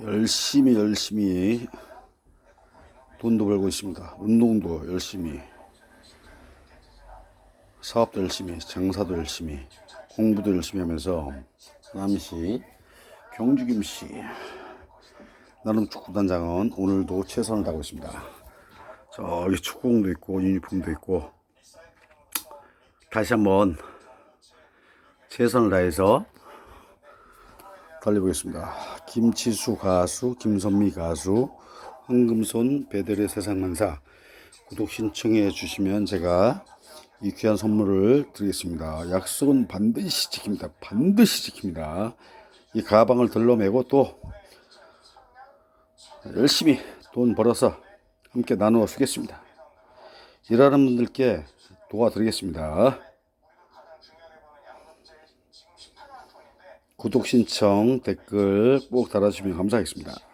열심히 열심히 돈도 벌고 있습니다. 운동도 열심히, 사업도 열심히, 장사도 열심히, 공부도 열심히 하면서 남시 경주김씨 나름 축구단장은 오늘도 최선을 다하고 있습니다. 저기 축구공도 있고 유니폼도 있고 다시 한번 최선을 다해서 달려보겠습니다. 김치수 가수, 김선미 가수, 황금손 베델의 세상 만사 구독 신청해 주시면 제가 이 귀한 선물을 드리겠습니다. 약속은 반드시 지킵니다. 반드시 지킵니다. 이 가방을 들러매고 또 열심히 돈 벌어서 함께 나누어 쓰겠습니다. 일하는 분들께 도와드리겠습니다. 구독 신청 댓글 꼭 달아주시면 감사하겠습니다.